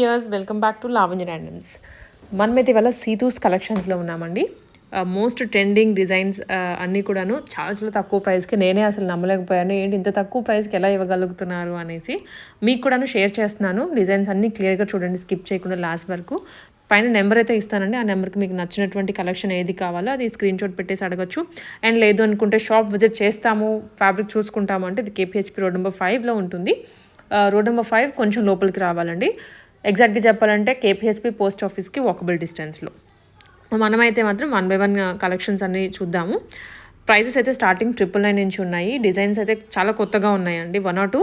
Years welcome back to Lavanya randoms. మనమైతే ఇవాళ సీతూస్ కలెక్షన్స్లో ఉన్నామండి. మోస్ట్ ట్రెండింగ్ డిజైన్స్ అన్నీ కూడాను చాలా చాలా తక్కువ ప్రైస్కి నేనే అసలు నమ్మలేకపోయాను. ఏంటి ఇంత తక్కువ ప్రైస్కి ఎలా ఇవ్వగలుగుతున్నారు అనేసి మీకు కూడాను షేర్ చేస్తున్నాను. డిజైన్స్ అన్నీ క్లియర్గా చూడండి స్కిప్ చేయకుండా లాస్ట్ వరకు. పైన నెంబర్ అయితే ఇస్తానండి. ఆ నెంబర్కి మీకు నచ్చినటువంటి కలెక్షన్ ఏది కావాలో అది స్క్రీన్ షాట్ పెట్టేసి అడగచ్చు. అండ్ లేదు అనుకుంటే షాప్ విజిట్ చేస్తాము ఫ్యాబ్రిక్ చూసుకుంటాము అంటే ఇది కేపీహెచ్పి రోడ్ నెంబర్ ఫైవ్లో ఉంటుంది. రోడ్ నెంబర్ ఫైవ్ కొంచెం లోపలికి రావాలండి. ఎగ్జాక్ట్గా చెప్పాలంటే కేపీహెచ్పి పోస్ట్ ఆఫీస్కి వాకబుల్ డిస్టెన్స్లో మనమైతే మాత్రం వన్ బై వన్ కలెక్షన్స్ అన్ని చూద్దాము. ప్రైజెస్ అయితే స్టార్టింగ్ ట్రిపుల్ నైన్ నుంచి ఉన్నాయి. డిజైన్స్ అయితే చాలా కొత్తగా ఉన్నాయండి. వన్ ఆర్ టూ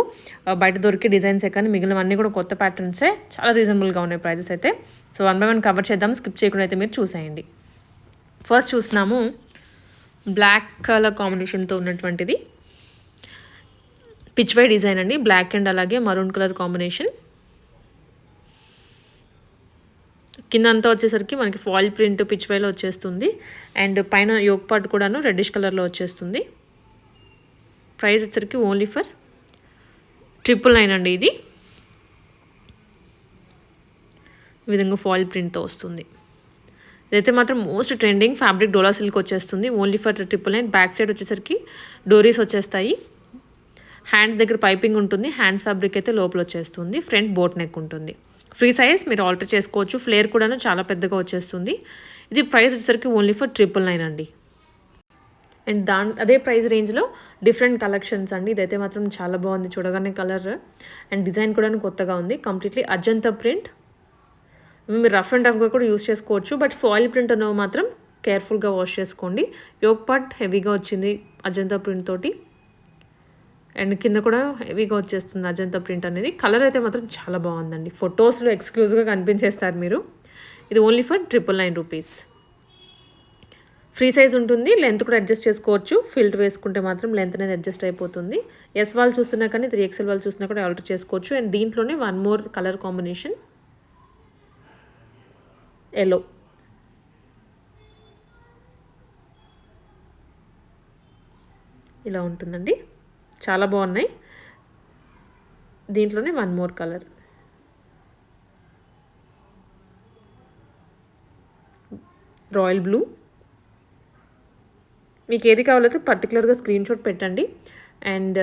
బయట దొరికే డిజైన్సే కానీ మిగిలినవన్నీ కూడా కొత్త ప్యాటర్న్సే చాలా రీజనబుల్గా ఉన్నాయి ప్రైజెస్ అయితే. So one by one cover చేద్దాం స్కిప్ చేయకుండా అయితే మీరు చూసేయండి. ఫస్ట్ చూస్తున్నాము. బ్లాక్ కలర్ కాంబినేషన్తో ఉన్నటువంటిది. పిచ్ వై డిజైన్ అండి. బ్లాక్ అండ్ అలాగే మరూన్ కలర్ కాంబినేషన్ కింద అంతా వచ్చేసరికి మనకి ఫాయిల్ ప్రింట్ పిచ్ వచ్చేస్తుంది. అండ్ పైన యోగ్ పార్ట్ కూడాను రెడ్డిష్ కలర్లో వచ్చేస్తుంది. ప్రైస్ వచ్చరికి ఓన్లీ ఫర్ ట్రిపుల్ నైన్ అండి ఇది. ఈ విధంగా ఫాయిల్ ప్రింట్తో వస్తుంది. ఇదైతే మాత్రం most trending fabric Dola silk వచ్చేస్తుంది. Only for triple nine back side వచ్చేసరికి డోరీస్ వచ్చేస్తాయి. హ్యాండ్స్ దగ్గర పైపింగ్ ఉంటుంది. హ్యాండ్స్ ఫ్యాబ్రిక్ అయితే లోపల వచ్చేస్తుంది. ఫ్రంట్ బోట్ నెక్ ఉంటుంది. ఫ్రీ సైజ్ మీరు ఆల్టర్ చేసుకోవచ్చు. ఫ్లేర్ కూడా చాలా పెద్దగా వచ్చేస్తుంది. ఇది ప్రైస్ వచ్చేసరికి ఓన్లీ ఫర్ ట్రిపుల్ నైన్ అండి. అండ్ దాని అదే ప్రైస్ రేంజ్లో డిఫరెంట్ కలెక్షన్స్ అండి. ఇదైతే మాత్రం చాలా బాగుంది చూడగానే కలర్ అండ్ డిజైన్ కూడా కొత్తగా ఉంది. కంప్లీట్లీ అజంత ప్రింట్ మీరు రఫ్ అండ్ టఫ్గా కూడా యూస్ చేసుకోవచ్చు. బట్ ఫాయిల్ ప్రింట్ ఉన్నవి మాత్రం కేర్ఫుల్గా వాష్ చేసుకోండి. యోగ్ పార్ట్ హెవీగా వచ్చింది అజంతా ప్రింట్ తోటి. అండ్ కింద కూడా హెవీగా వచ్చేస్తుంది అజంతా ప్రింట్ అనేది. కలర్ అయితే మాత్రం చాలా బాగుందండి. ఫొటోస్లో ఎక్స్క్లూజివ్గా కనిపించేస్తారు మీరు. ఇది only for triple nine rupees free size ఉంటుంది. లెంత్ కూడా అడ్జస్ట్ చేసుకోవచ్చు. ఫిల్టర్ వేసుకుంటే మాత్రం లెంత్ అనేది అడ్జస్ట్ అయిపోతుంది. ఎస్ వాళ్ళు చూస్తున్నా కానీ త్రీ ఎక్స్ఎల్ వాళ్ళు చూసినా కూడా ఆల్టర్ చేసుకోవచ్చు. అండ్ దీంట్లోనే one more colour combination yellow ఇలా ఉంటుందండి. చాలా బాగున్నాయి. దీంట్లోనే one more colour. Royal blue. మీకు ఏది కావాలైతే పర్టికులర్గా స్క్రీన్ షాట్ పెట్టండి. అండ్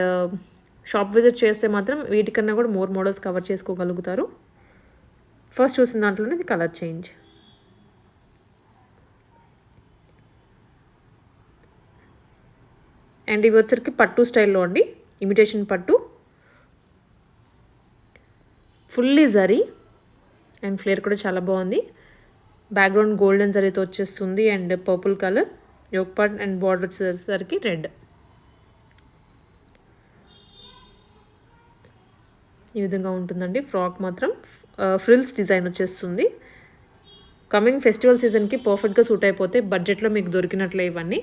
షాప్ విజిట్ చేస్తే మాత్రం వీటికన్నా కూడా మోర్ మోడల్స్ కవర్ చేసుకోగలుగుతారు. ఫస్ట్ చూసిన దాంట్లోనే ఇది కలర్ చేంజ్. అండ్ ఇవి వచ్చరికి పట్టు స్టైల్లో అండి. ఇమిటేషన్ పట్టు. ఫుల్లీ జరీ అండ్ ఫ్లేర్ కూడా చాలా బాగుంది. బ్యాక్గ్రౌండ్ గోల్డెన్ జరీతో వచ్చేస్తుంది and purple colour yoke part and border వచ్చేసరికి రెడ్ ఈ విధంగా ఉంటుందండి. ఫ్రాక్ మాత్రం ఫ్రిల్స్ డిజైన్ వచ్చేస్తుంది. కమింగ్ ఫెస్టివల్ సీజన్కి పర్ఫెక్ట్గా సూట్ అయిపోతే బడ్జెట్లో మీకు దొరికినట్లే ఇవన్నీ.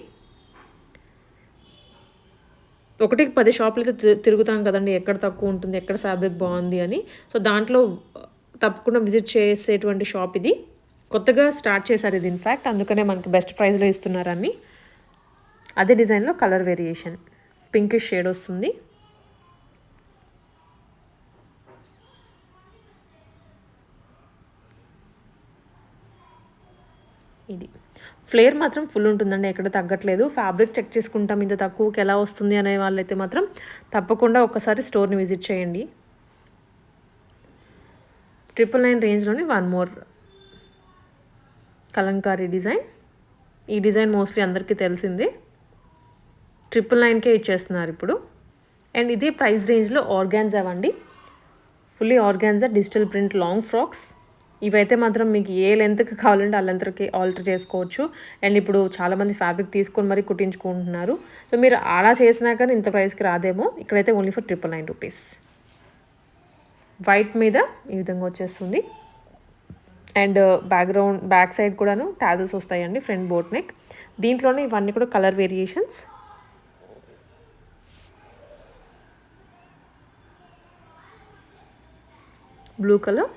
ఒకటికి పది షాపులు అయితే తిరుగుతాం కదండి. ఎక్కడ తక్కువ ఉంటుంది ఎక్కడ ఫ్యాబ్రిక్ బాగుంది అని. సో దాంట్లో తప్పకుండా విజిట్ చేసేటువంటి షాప్ ఇది. కొత్తగా స్టార్ట్ చేశారు ఇది ఇన్ఫ్యాక్ట్ అందుకనే మనకి బెస్ట్ ప్రైస్లో ఇస్తున్నారని అదే డిజైన్లో కలర్ వేరియేషన్. పింకిష్ షేడ్ వస్తుంది. ఇది. ఫ్లేర్ మాత్రం ఫుల్ ఉంటుందండి ఎక్కడ తగ్గట్లేదు. ఫ్యాబ్రిక్ చెక్ చేసుకుంటాం ఇంత తక్కువకి ఎలా వస్తుంది అనే వాళ్ళైతే మాత్రం తప్పకుండా ఒక్కసారి స్టోర్ని విజిట్ చేయండి. ట్రిపుల్ నైన్ రేంజ్లోని వన్ మోర్ కలంకారీ డిజైన్. ఈ డిజైన్ మోస్ట్లీ అందరికీ తెలిసిందే. ట్రిపుల్ నైన్కే ఇచ్చేస్తున్నారు ఇప్పుడు. అండ్ ఇదే ప్రైస్ రేంజ్లో ఆర్గాన్జా అండి fully organza digital print long frocks. ఇవైతే మాత్రం మీకు ఏ లెంత్కి కావాలంటే ఆ లెంత్కి ఆల్టర్ చేసుకోవచ్చు. అండ్ ఇప్పుడు చాలామంది ఫ్యాబ్రిక్ తీసుకొని మరీ కుట్టించుకుంటున్నారు. సో మీరు అలా చేసినా కానీ ఇంత ప్రైస్కి రాదేమో. ఇక్కడైతే only for triple nine rupees white మీద ఈ విధంగా వచ్చేస్తుంది. అండ్ బ్యాక్గ్రౌండ్ బ్యాక్ సైడ్ కూడాను ట్యాజల్స్ వస్తాయండి ఫ్రంట్ బోట్ నెక్ దీంట్లోనే ఇవన్నీ కూడా కలర్ వేరియేషన్స్ బ్లూ కలర్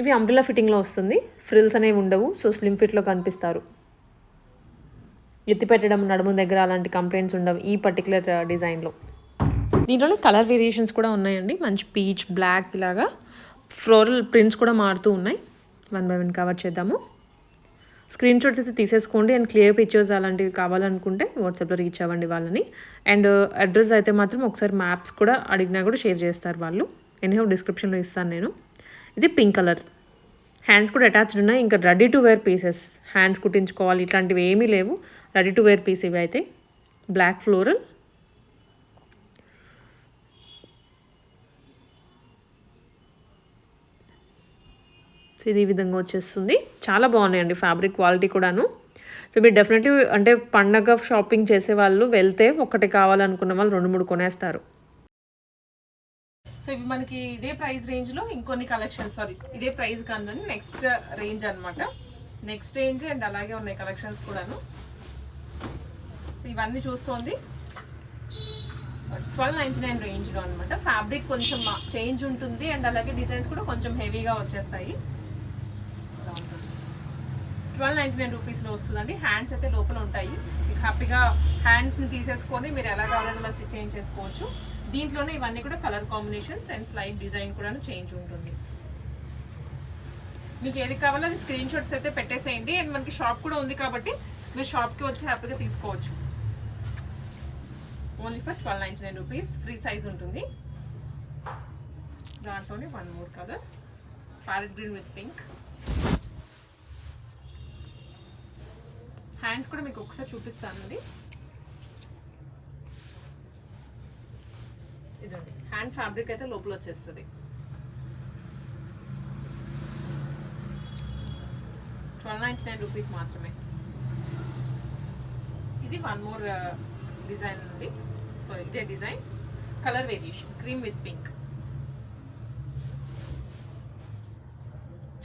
ఇవి అంబ్రిలా ఫిట్టింగ్లో వస్తుంది. ఫ్రిల్స్ అనేవి ఉండవు సో స్లిమ్ ఫిట్లో కనిపిస్తారు. ఎత్తిపెట్టడం నడుము దగ్గర అలాంటి కంప్లైంట్స్ ఉండవు ఈ పర్టికులర్ డిజైన్లో uh, దీంట్లోనే కలర్ వేరియేషన్స్ కూడా ఉన్నాయండి. మంచి పీచ్ బ్లాక్ ఇలాగా. ఫ్లోరల్ ప్రింట్స్ కూడా మారుతూ ఉన్నాయి. వన్ బై వన్ కవర్ చేద్దాము. స్క్రీన్ షాట్స్ అయితే తీసేసుకోండి. అండ్ క్లియర్ పిక్చర్స్ అలాంటివి కావాలనుకుంటే వాట్సాప్లో రీచ్ అవ్వండి వాళ్ళని. అండ్ అడ్రస్ uh, అయితే మాత్రం ఒకసారి మ్యాప్స్ కూడా అడిగినా కూడా షేర్ చేస్తారు వాళ్ళు. ఎనీహౌ డిస్క్రిప్షన్లో ఇస్తాను నేను. ఇది పింక్ కలర్ హ్యాండ్స్ కూడా అటాచ్డ్ ఉన్నాయి. ఇంకా ready to wear pieces hands కుట్టించుకోవాలి. ఇట్లాంటివి ఏమీ లేవు. రెడీ టు వేర్ పీస్ ఇవి అయితే. బ్లాక్ ఫ్లోరల్ సో ఇది ఈ విధంగా వచ్చేస్తుంది. చాలా బాగున్నాయండి ఫ్యాబ్రిక్ క్వాలిటీ కూడాను. సో మీరు డెఫినెట్లీ అంటే పండగ షాపింగ్ చేసే వాళ్ళు వెళ్తే ఒకటి కావాలనుకున్న వాళ్ళు రెండు మూడు కొనేస్తారు. సో ఇవి మనకి ఇదే ప్రైస్ రేంజ్లో ఇంకొన్ని కలెక్షన్స్ సారీ ఇదే ప్రైస్ కాదని నెక్స్ట్ రేంజ్ అనమాట నెక్స్ట్ రేంజ్ అండ్ అలాగే ఉన్నాయి కలెక్షన్స్ కూడాను. ఇవన్నీ చూస్తోంది. ట్వెల్వ్ నైంటీ నైన్ రేంజ్లో అనమాట ఫ్యాబ్రిక్ కొంచెం చేంజ్ ఉంటుంది అండ్ అలాగే డిజైన్స్ కూడా కొంచెం హెవీగా వచ్చేస్తాయి. ట్వెల్వ్ నైంటీ నైన్ రూపీస్లో వస్తుందండి. హ్యాండ్స్ అయితే లోపల ఉంటాయి. మీకు హ్యాపీగా హ్యాండ్స్ని తీసేసుకొని మీరు ఎలా కావాలంటే అలా స్టిచ్ చేంజ్ చేసుకోవచ్చు దీంట్లోనే ఇవన్నీ కూడా colour combinations and slide design కూడా చేంజ్ ఉంటుంది. మీకు ఏది కావాలో అది స్క్రీన్ షాట్స్ అయితే పెట్టేసేయండి. అండ్ మనకి షాప్ కూడా ఉంది కాబట్టి మీరు షాప్కి వచ్చి హ్యాపీగా తీసుకోవచ్చు. Only for twelve ninety nine rupees free size ఉంటుంది. దాంట్లోనే one more colour parrot green with pink hands కూడా మీకు ఒకసారి చూపిస్తానండి. ఇదండి. హ్యాండ్ ఫ్యాబ్రిక్ అయితే లోపల వచ్చేస్తుంది. ట్వెల్వ్ నైంటీ నైన్ రూపీస్ మాత్రమే. ఇది వన్ మోర్ డిజైన్ ఉంది. సో ఇదే design colour variation cream with pink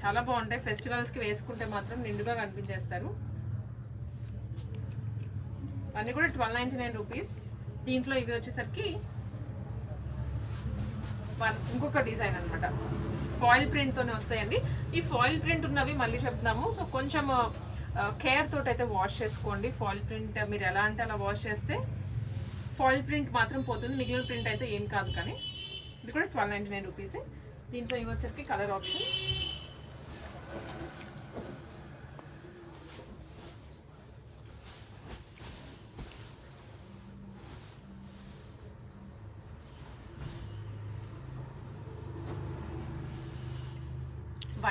చాలా బాగుంటాయి. ఫెస్టివల్స్కి వేసుకుంటే మాత్రం నిండుగా కనిపించేస్తారు. అన్నీ కూడా ట్వెల్వ్ నైంటీ నైన్ రూపీస్ దీంట్లో ఇవి వచ్చేసరికి వన్ ఇంకొక డిజైన్ అనమాట ఫాయిల్ ప్రింట్తోనే వస్తాయండి. ఈ ఫాయిల్ ప్రింట్ ఉన్నవి మళ్ళీ చెప్తున్నాము సో కొంచెం కేర్ తోటి అయితే వాష్ చేసుకోండి. ఫాయిల్ ప్రింట్ మీరు ఎలా అంటే అలా వాష్ చేస్తే ఫాయిల్ ప్రింట్ మాత్రం పోతుంది. మిగిలిన ప్రింట్ అయితే ఏం కాదు కానీ ఇది కూడా ట్వెల్వ్ నైంటీ నైన్ రూపీస్ దీంట్లో ఇవి కలర్ ఆప్షన్స్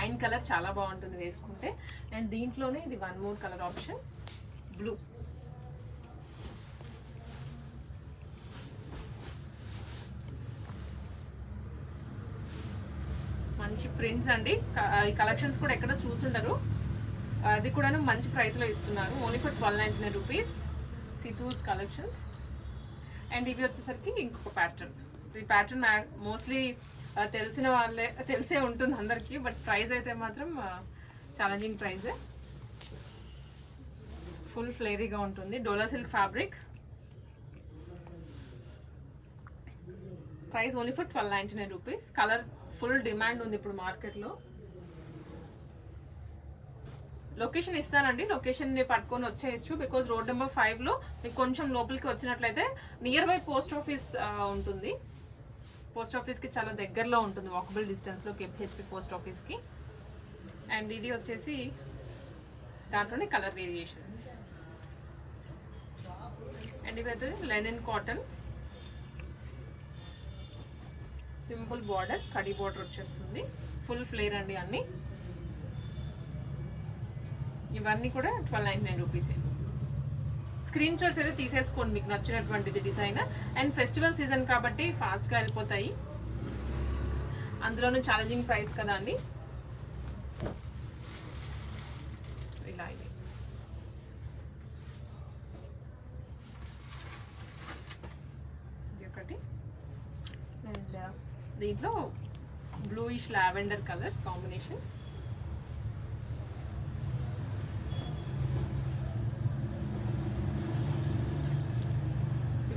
వైన్ కలర్ చాలా బాగుంటుంది వేసుకుంటే. అండ్ దీంట్లోనే ఇది one more colour option. Blue మంచి ప్రింట్స్ అండి. ఈ కలెక్షన్స్ కూడా ఎక్కడ చూసుండరు. అది కూడా మంచి ప్రైస్లో ఇస్తున్నారు. Only for twelve ninety nine rupees సితూస్ collections and ఇవి వచ్చేసరికి ఇంకొక ప్యాటర్న్ ఈ ప్యాటర్న్ మోస్ట్లీ తెలిసిన వాళ్ళే తెలిసే ఉంటుంది అందరికీ బట్ ప్రైస్ అయితే మాత్రం ఛాలెంజింగ్ ప్రైజే ఫుల్ ఫ్లేరీగా ఉంటుంది. Dola silk fabric price only for twelve ninety nine rupees colour full demand ఉంది ఇప్పుడు మార్కెట్లో లొకేషన్ ఇస్తానండి. లొకేషన్ని పట్టుకొని వచ్చేయచ్చు. బికాజ్ రోడ్ నెంబర్ ఫైవ్లో మీకు కొంచెం లోపలికి వచ్చినట్లయితే నియర్ బై పోస్ట్ ఆఫీస్ ఉంటుంది. పోస్ట్ ఆఫీస్కి చాలా దగ్గరలో ఉంటుంది వాకబుల్ డిస్టెన్స్లో కేపీహెచ్పి పోస్ట్ ఆఫీస్కి అండ్ ఇది వచ్చేసి దాంట్లోనే కలర్ వేరియేషన్స్ అండ్ ఇవి అయితే లెనిన్ కాటన్ సింపుల్ బార్డర్ కడి బార్డర్ వచ్చేస్తుంది. ఫుల్ ఫ్లేర్ అండి అన్నీ. ఇవన్నీ కూడా ట్వెల్వ్ నైంటీ నైన్ రూపీసే స్క్రీన్ షాట్స్ అయితే తీసేసుకోండి మీకు నచ్చినటువంటిది డిజైన్ అండ్ ఫెస్టివల్ సీజన్ కాబట్టి ఫాస్ట్గా వెళ్ళిపోతాయి. అందులోనూ ఛాలెంజింగ్ ప్రైస్ కదా అండి? ఇలా ఇది. ఒకటి. అండ్ దీంట్లో బ్లూయిష్ లావెండర్ కలర్ కాంబినేషన్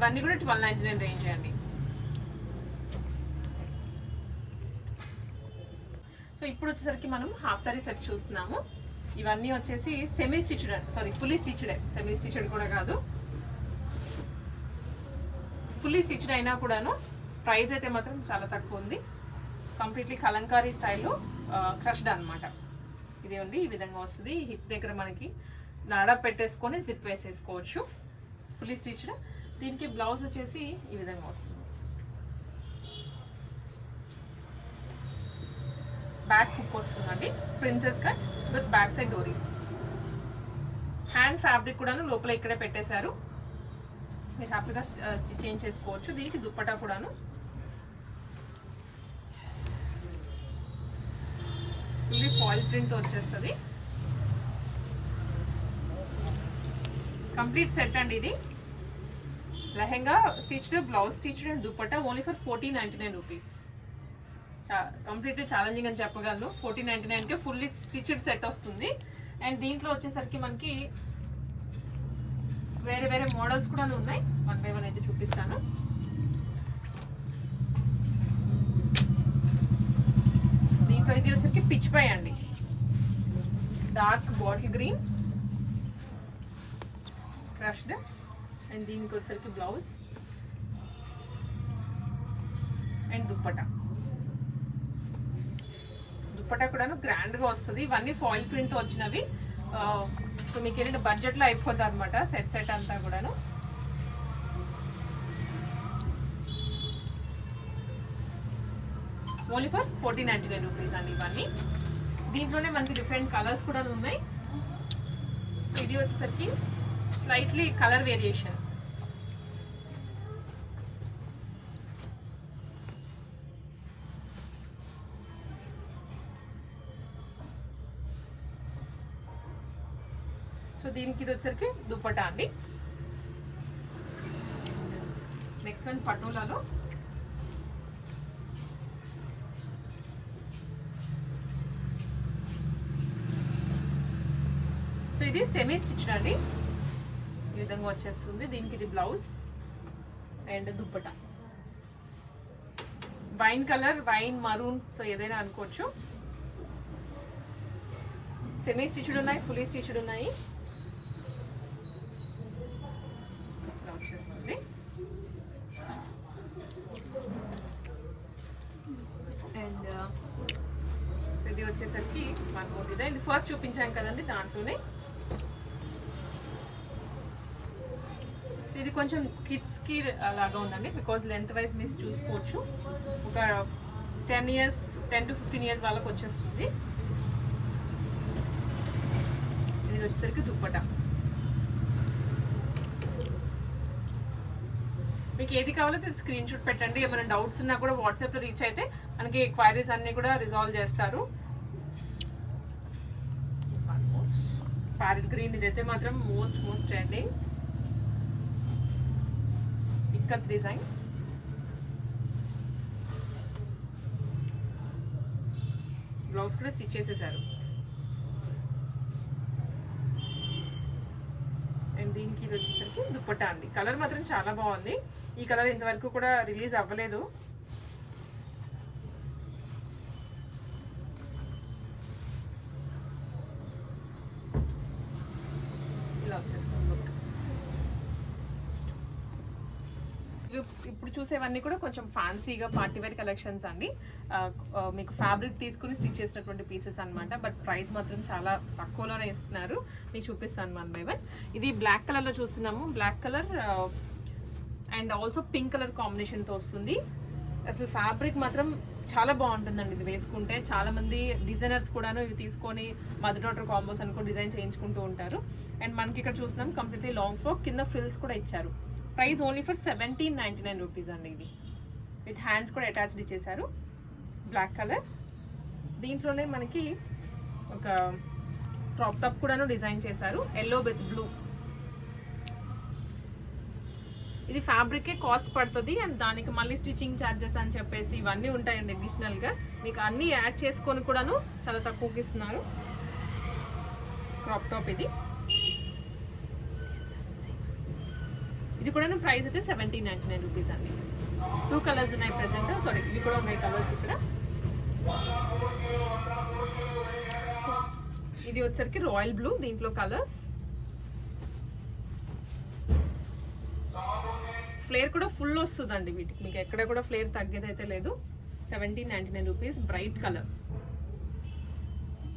ఇవన్నీ కూడా ట్వెల్వ్ నైన్టీ నైన్ రేంజ్ అండి. సో ఇప్పుడు వచ్చేసరికి మనం హాఫ్ సారీ సెట్స్ చూస్తున్నాము. ఇవన్నీ వచ్చేసి సెమీ స్టిచ్డ్ సారీ ఫుల్లీ స్టిచ్డే సెమీ స్టిచ్డ్ కూడా కాదు. ఫుల్లీ స్టిచ్డ్ అయినా కూడాను ప్రైస్ అయితే మాత్రం చాలా తక్కువ ఉంది. కంప్లీట్లీ కలంకారీ స్టైల్లో క్రష్డ్ అనమాట ఇది ఉంది ఈ విధంగా వస్తుంది. హిప్ దగ్గర మనకి నాడ పెట్టేసుకొని జిప్ వేసేసుకోవచ్చు. ఫుల్లీ స్టిచ్డ్ దీనికి బ్లౌజ్ వచ్చేసి ఈ విధంగా వస్తుంది. బ్యాక్ హుక్ వస్తుందండి. Princess cut with back side డోరీస్ hand fabric కూడాను లోపల ఇక్కడే పెట్టేశారు. మీరు హ్యాపీగా స్టిచ్ చేంజ్ చేసుకోవచ్చు. దీనికి దుప్పటా కూడాను. ఫుల్లీ ఫాయిల్ ప్రింట్ వచ్చేస్తుంది. కంప్లీట్ సెట్ అండి ఇది. Lehenga stitched blouse stitched and dupatta only for fourteen ninety nine rupees చా కంప్లీట్లీ ఛాలెంజింగ్ అని చెప్పగలను. ఫోర్టీన్ నైంటీ నైన్కి ఫుల్లీ స్టిచ్డ్ సెట్ వస్తుంది. అండ్ దీంట్లో వచ్చేసరికి మనకి వేరే వేరే మోడల్స్ కూడా ఉన్నాయి. వన్ బై వన్ అయితే చూపిస్తాను. దీంట్లో ఇది వచ్చేసరికి పిచ్ పై అండి. Dark bottle green crushed and దీనికి వచ్చేసరికి బ్లౌజ్ అండ్ దుప్పటా. దుప్పటా కూడాను గ్రాండ్గా వస్తుంది. ఇవన్నీ ఫాయిల్ ప్రింట్ వచ్చినవి. సో మీకు ఏంటంటే బడ్జెట్లో అయిపోద్ది అనమాట సెట్ సెట్ అంతా కూడాను. Only for fourteen ninety nine rupees అండి ఇవన్నీ. దీంట్లోనే మనకి డిఫరెంట్ కలర్స్ కూడా ఉన్నాయి. ఇది వచ్చేసరికి స్లైట్లీ కలర్ వేరియేషన్ సో దీనికి ఇది వచ్చేసరికి దుప్పటా అండి. నెక్స్ట్ వన్ పటోలాలో. సో ఇది సెమీ స్టిచ్డ్ అండి. ఈ విధంగా వచ్చేస్తుంది. దీనికి ఇది blouse and dupatta wine colour wine maroon so ఏదైనా అనుకోవచ్చు. సెమీ స్టిచ్డ్ ఉన్నాయి ఫుల్లీ స్టిచ్డ్ ఉన్నాయి ఇలా వచ్చేస్తుంది అండ్ సో ఇది వచ్చేసరికి వన్ మోర్ డిజైన్ ఇది ఫస్ట్ చూపించాం కదండి దాంట్లోనే. ఇది కొంచెం కిడ్స్కి లాగా ఉందండి బికాజ్ లెంత్ వైజ్ మీరు చూసుకోవచ్చు. ఒక ten years ten to fifteen years వాళ్ళకి వచ్చేస్తుంది. ఇది వచ్చేసరికి దుప్పట. మీకు ఏది కావాలో అది స్క్రీన్ షాట్ పెట్టండి. ఏమైనా డౌట్స్ ఉన్నా కూడా వాట్సాప్లో రీచ్ అయితే మనకి క్వైరీస్ అన్నీ కూడా రిజాల్వ్ చేస్తారు. ప్యారెట్ గ్రీన్ ఇదైతే మాత్రం most most trending. Ikat design blouse కూడా స్టిచ్ చేసేసారు. అండ్ దీనికి ఇది వచ్చేసరికి దుప్పట్టా అండి. కలర్ మాత్రం చాలా బాగుంది. ఈ కలర్ ఇంతవరకు కూడా రిలీజ్ అవ్వలేదు. వచ్చేస్తుంది. ఇప్పుడు చూసేవన్నీ కూడా కొంచెం ఫ్యాన్సీగా పార్టీ వేర్ కలెక్షన్స్ అండి. మీకు ఫ్యాబ్రిక్ తీసుకుని స్టిచ్ చేసినటువంటి పీసెస్ అన్నమాట. బట్ ప్రైస్ మాత్రం చాలా తక్కువలోనే ఇస్తున్నారు. మీకు చూపిస్తాను వన్ బై వన్ ఇది బ్లాక్ కలర్లో చూస్తున్నాము. Black colour and also pink colour కాంబినేషన్తో వస్తుంది. అసలు ఫ్యాబ్రిక్ మాత్రం చాలా బాగుంటుందండి ఇది వేసుకుంటే. చాలా మంది డిజైనర్స్ కూడాను ఇవి తీసుకొని మదర్ డాటర్ కాంబోస్ అనుకో డిజైన్ చేయించుకుంటూ ఉంటారు. అండ్ మనకి ఇక్కడ చూస్తున్నాం కంప్లీట్లీ లాంగ్ ఫ్రాక్ కింద ఫ్రిల్స్ కూడా ఇచ్చారు. Price only for seventeen ninety nine rupees అండి ఇది. విత్ హ్యాండ్స్ కూడా అటాచ్డ్ ఇచ్చేసారు బ్లాక్ కలర్. దీంట్లోనే మనకి ఒక క్రాప్ టాప్ కూడాను డిజైన్ చేశారు. Yellow with blue. ఇది ఫ్యాబ్రికే కాస్ట్ పడుతుంది అండ్ దానికి మళ్ళీ స్టిచ్చింగ్ ఛార్జెస్ అని చెప్పేసి ఇవన్నీ ఉంటాయండి అడిషనల్గా మీకు అన్నీ యాడ్ చేసుకొని కూడాను చాలా తక్కువకి ఇస్తున్నారు. క్రాప్ టాప్ ఇది. ఇది కూడా ప్రైస్ అయితే సెవెంటీన్ నైంటీ నైన్ రూపీస్ అండి. టూ కలర్స్ ఉన్నాయి ప్రజెంట్ సారీ ఇవి కూడా ఉన్నాయి కలర్స్ ఇక్కడ. ఇది వచ్చేసరికి రాయల్ బ్లూ దీంట్లో కలర్స్ ఫ్లేర్ కూడా ఫుల్ వస్తుందండి వీటికి. మీకు ఎక్కడ కూడా ఫ్లేర్ తగ్గేది అయితే లేదు. Seventeen ninety nine rupees bright colour.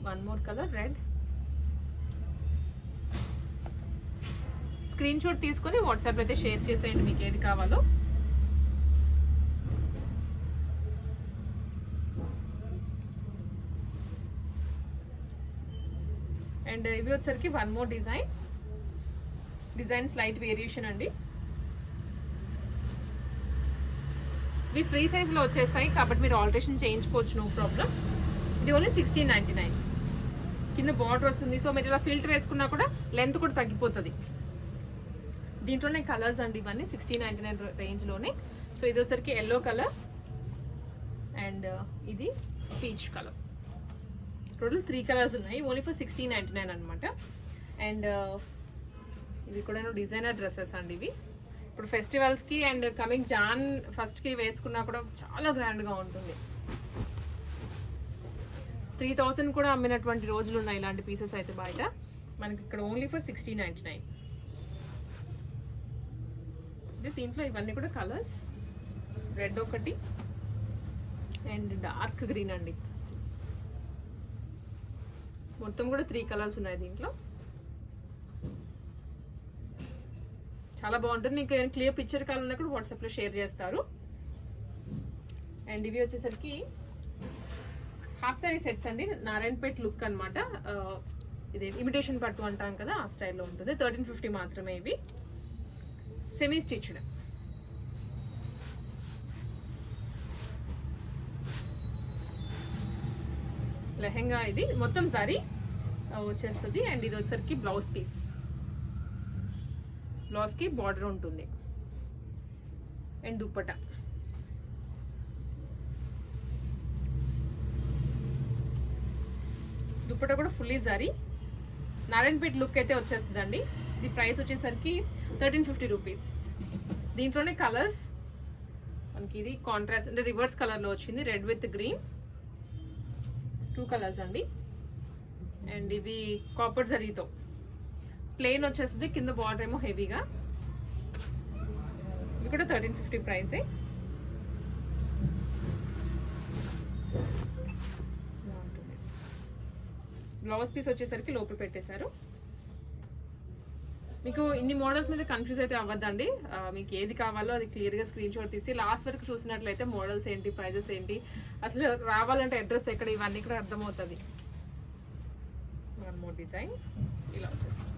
One more colour red. Screen shot తీసుకొని వాట్సాప్ అయితే షేర్ చేసేయండి మీకు ఏది కావాలో. అండ్ ఇవి వచ్చేసరికి one more design. Design slight variation అండి. ఇవి ఫ్రీ సైజ్లో వచ్చేస్తాయి కాబట్టి మీరు ఆల్టరేషన్ చేయించుకోవచ్చు నో ప్రాబ్లం ఇది ఓన్లీ సిక్స్టీన్ నైంటీ నైన్ కింద బార్డర్ వస్తుంది. సో మీరు ఇలా ఫిల్టర్ వేసుకున్నా కూడా లెంత్ కూడా తగ్గిపోతుంది. దీంట్లోనే కలర్స్ అండి ఇవన్నీ సిక్స్టీన్ నైంటీ నైన్ రేంజ్లోనే సో ఇది వచ్చరికి ఎల్లో కలర్ అండ్ ఇది peach colour total three colours ఉన్నాయి. Only for sixteen ninety nine అనమాట అండ్ ఇవి కూడా డిజైనర్ డ్రెస్సెస్ అండి ఇవి. ఇప్పుడు ఫెస్టివల్స్కి అండ్ కమింగ్ జాన్ ఫస్ట్కి వేసుకున్నా కూడా చాలా గ్రాండ్గా ఉంటుంది. త్రీ థౌజండ్ కూడా అమ్మినటువంటి రోజులు ఉన్నాయి ఇలాంటి పీసెస్ అయితే బయట. మనకి ఇక్కడ only for sixty ninety nine. అంటే దీంట్లో ఇవన్నీ కూడా కలర్స్. రెడ్ ఒకటి. అండ్ డార్క్ గ్రీన్ అండి. మొత్తం కూడా త్రీ కలర్స్ ఉన్నాయి దీంట్లో. చాలా బాగుంటుంది. మీకు క్లియర్ పిక్చర్ కావాలన్నా కూడా వాట్సాప్లో షేర్ చేస్తారు. అండ్ ఇవి వచ్చేసరికి హాఫ్ సారీ సెట్స్ అండి. నారాయణపేట్ లుక్ అనమాట ఇది ఇమిటేషన్ పట్టు అంటాం కదా ఆ స్టైల్లో ఉంటుంది. థర్టీన్ ఫిఫ్టీ మాత్రమే ఇవి. సెమీ స్టిచ్డ్ లెహెంగా ఇది. మొత్తం సారీ వచ్చేస్తుంది. అండ్ ఇది వచ్చేసరికి బ్లౌజ్ పీస్ బ్లౌజ్కి బార్డర్ ఉంటుంది. అండ్ దుప్పట. దుప్పట కూడా ఫుల్లీ జారీ నారాయణపేట లుక్ అయితే వచ్చేస్తుందండి. ఇది ప్రైస్ వచ్చేసరికి థర్టీన్ ఫిఫ్టీ రూపీస్. దీంట్లోనే కలర్స్. మనకి ఇది కాంట్రాస్ట్ అంటే రివర్స్ కలర్లో వచ్చింది. Red with green two colours అండి. అండ్ ఇవి కాపర్ జరీతో. ప్లెయిన్ వచ్చేస్తుంది. కింద బార్డర్ ఏమో హెవీగా. ఇది కూడా thirteen fifty price blouse piece వచ్చేసరికి లోపల పెట్టేశారు. మీకు ఇన్ని మోడల్స్ మీద కన్ఫ్యూజ్ అయితే అవ్వద్దండి. మీకు ఏది కావాలో అది క్లియర్గా స్క్రీన్ షాట్ తీసి లాస్ట్ వరకు చూసినట్లయితే మోడల్స్ ఏంటి ప్రైజెస్ ఏంటి అసలు రావాలంటే అడ్రస్ ఎక్కడ ఇవన్నీ కూడా అర్థమవుతుంది. వన్ మోర్ డిజైన్ ఇలా వచ్చేస్తుంది.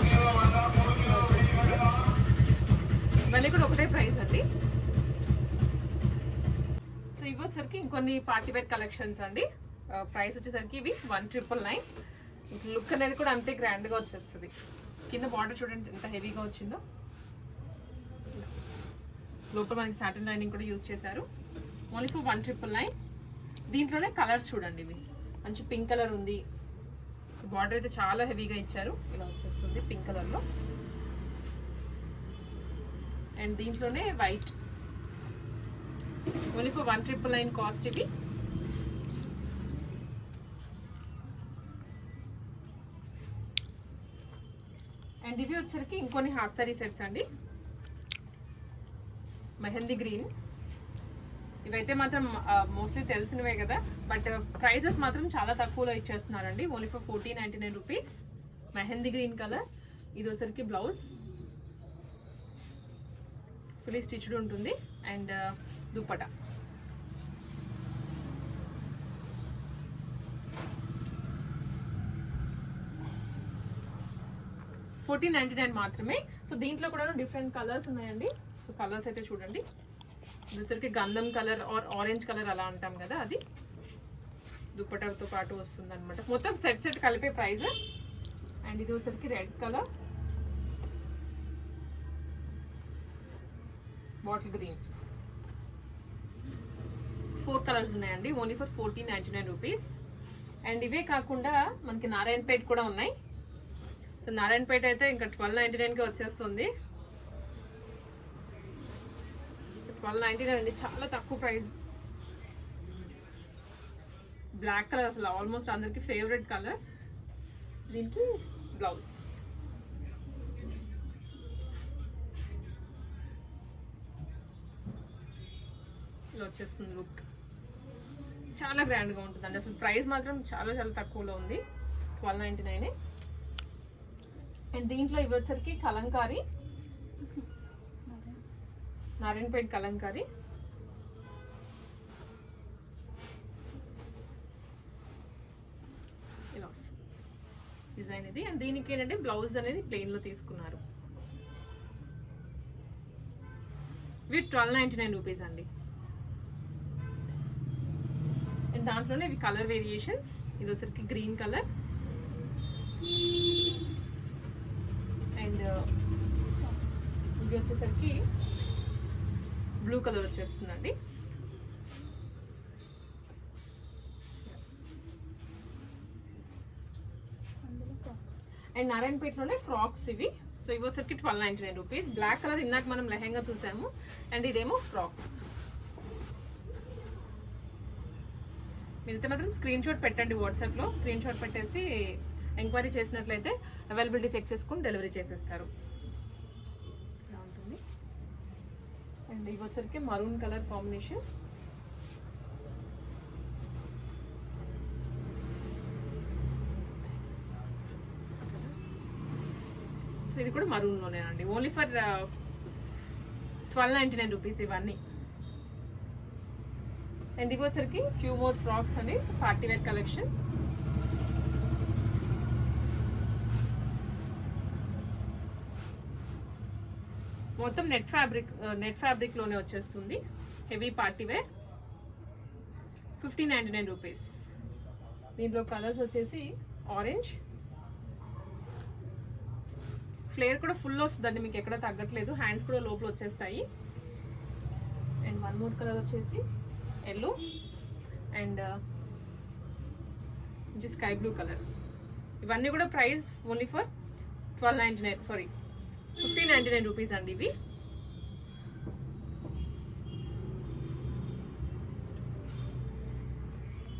ఇవన్నీ కూడా ఒకటే ప్రైస్ అండి. సో ఇవి వచ్చేసరికి ఇంకొన్ని పార్టీ వేర్ కలెక్షన్స్ అండి. ప్రైస్ వచ్చేసరికి ఇవి వన్ ట్రిపుల్ నైన్. లుక్ అనేది కూడా అంతే గ్రాండ్గా వచ్చేస్తుంది. కింద బార్డర్ చూడండి ఎంత హెవీగా వచ్చిందో. లోపల మనకి సాటన్ లైనింగ్ కూడా యూజ్ చేశారు. Only for one triple nine దీంట్లోనే కలర్స్ చూడండి ఇవి. మంచి పింక్ కలర్ ఉంది. బార్డర్ అయితే చాలా హెవీగా ఇచ్చారు. ఇలా వచ్చేస్తుంది పింక్ కలర్లో అండ్ దీంట్లోనే white. Only for one triple nine cost ఇవి అండ్ ఇవి వచ్చరికి ఇంకొన్ని హాఫ్ సారీ సెట్స్ అండి. మెహందీ గ్రీన్. ఇవైతే మాత్రం మోస్ట్లీ తెలిసినవే కదా బట్ ప్రైజెస్ మాత్రం చాలా తక్కువలో ఇచ్చేస్తున్నారండి. Only for fourteen ninety nine rupees mehndi green colour. ఇది వచ్చరికి బ్లౌజ్. ఫుల్లీ స్టిచ్డ్ ఉంటుంది and dupatta. Fourteen ninety nine మాత్రమే. సో దీంట్లో కూడా డిఫరెంట్ కలర్స్ ఉన్నాయండి. సో కలర్స్ అయితే చూడండి. ఇది వచ్చరికి గంధం కలర్ ఆర్ ఆరెంజ్ కలర్ అలా అంటాం కదా అది. దుప్పటతో పాటు వస్తుంది అనమాట మొత్తం సెట్ సెట్ కలిపే ప్రైస్ అండ్ ఇది వచ్చరికి red colour. Bottle green four colours ఉన్నాయండి. Only for fourteen ninety nine rupees and ఇవే కాకుండా మనకి నారాయణపేట కూడా ఉన్నాయి. సో నారాయణపేట అయితే ఇంకా ట్వెల్వ్ నైంటీ నైన్కి వచ్చేస్తుంది. సో ట్వెల్వ్ నైంటీ నైన్ అండి. చాలా తక్కువ ప్రైస్ బ్లాక్ కలర్ అసలు ఆల్మోస్ట్ అందరికి ఫేవరెట్ కలర్ దీనికి బ్లౌజ్ ఇలా వచ్చేస్తుంది లుక్ చాలా గ్రాండ్గా ఉంటుందండి. అసలు ప్రైస్ మాత్రం చాలా చాలా తక్కువలో ఉంది. ట్వెల్వ్ నైంటీ నైన్ అండ్ దీంట్లో ఇవి కలంకారీ నారాయణపేట కలంకారీ. ఇలా వస్తుంది. డిజైన్ ఇది. అండ్ దీనికి ఏంటంటే బ్లౌజ్ అనేది ప్లెయిన్లో తీసుకున్నారు. ఇవి ట్వెల్వ్ నైంటీ నైన్ రూపీస్ అండి. దాంట్లోనే ఇవి కలర్ వేరియేషన్స్ ఇది వచ్చరికి గ్రీన్ కలర్ అండ్ ఇవి వచ్చేసరికి బ్లూ కలర్ వచ్చేస్తుందండి. అండ్ నారాయణపేటలోనే ఫ్రాక్స్ ఇవి. సో ఇవి వచ్చరికి twelve ninety nine rupees black colour ఇందాక మనం లెహెంగా చూసాము. అండ్ ఇదేమో ఫ్రాక్ మీరైతే మాత్రం స్క్రీన్ షాట్ పెట్టండి వాట్సాప్లో స్క్రీన్ షాట్ పెట్టేసి ఎంక్వైరీ చేసినట్లయితే అవైలబిలిటీ చెక్ చేసుకుని డెలివరీ చేసేస్తారు. ఇలా ఉంటుంది. అండ్ ఇవి వచ్చరికి మరూన్ కలర్ కాంబినేషన్ సో ఇది కూడా మరూన్లోనేనండి only for twelve ninety nine rupees ఇవన్నీ. అండ్ ఇవి వచ్చరికి ఫ్యూ మోర్ ఫ్రాక్స్ అండి పార్టీ వేర్ కలెక్షన్ మొత్తం నెట్ ఫ్యాబ్రిక్ నెట్ ఫ్యాబ్రిక్లోనే వచ్చేస్తుంది. Heavy party wear fifty ninety nine rupees దీంట్లో కలర్స్ వచ్చేసి ఆరెంజ్ ఫ్లేర్ కూడా ఫుల్ వస్తుందండి మీకు ఎక్కడ తగ్గట్లేదు. హ్యాండ్స్ కూడా లోపల వచ్చేస్తాయి. అండ్ వన్ మోర్ కలర్ వచ్చేసి yellow and sky blue colour ఇవన్నీ కూడా price only for twelve ninety nine sorry fifteen ninety nine rupees అండి ఇవి.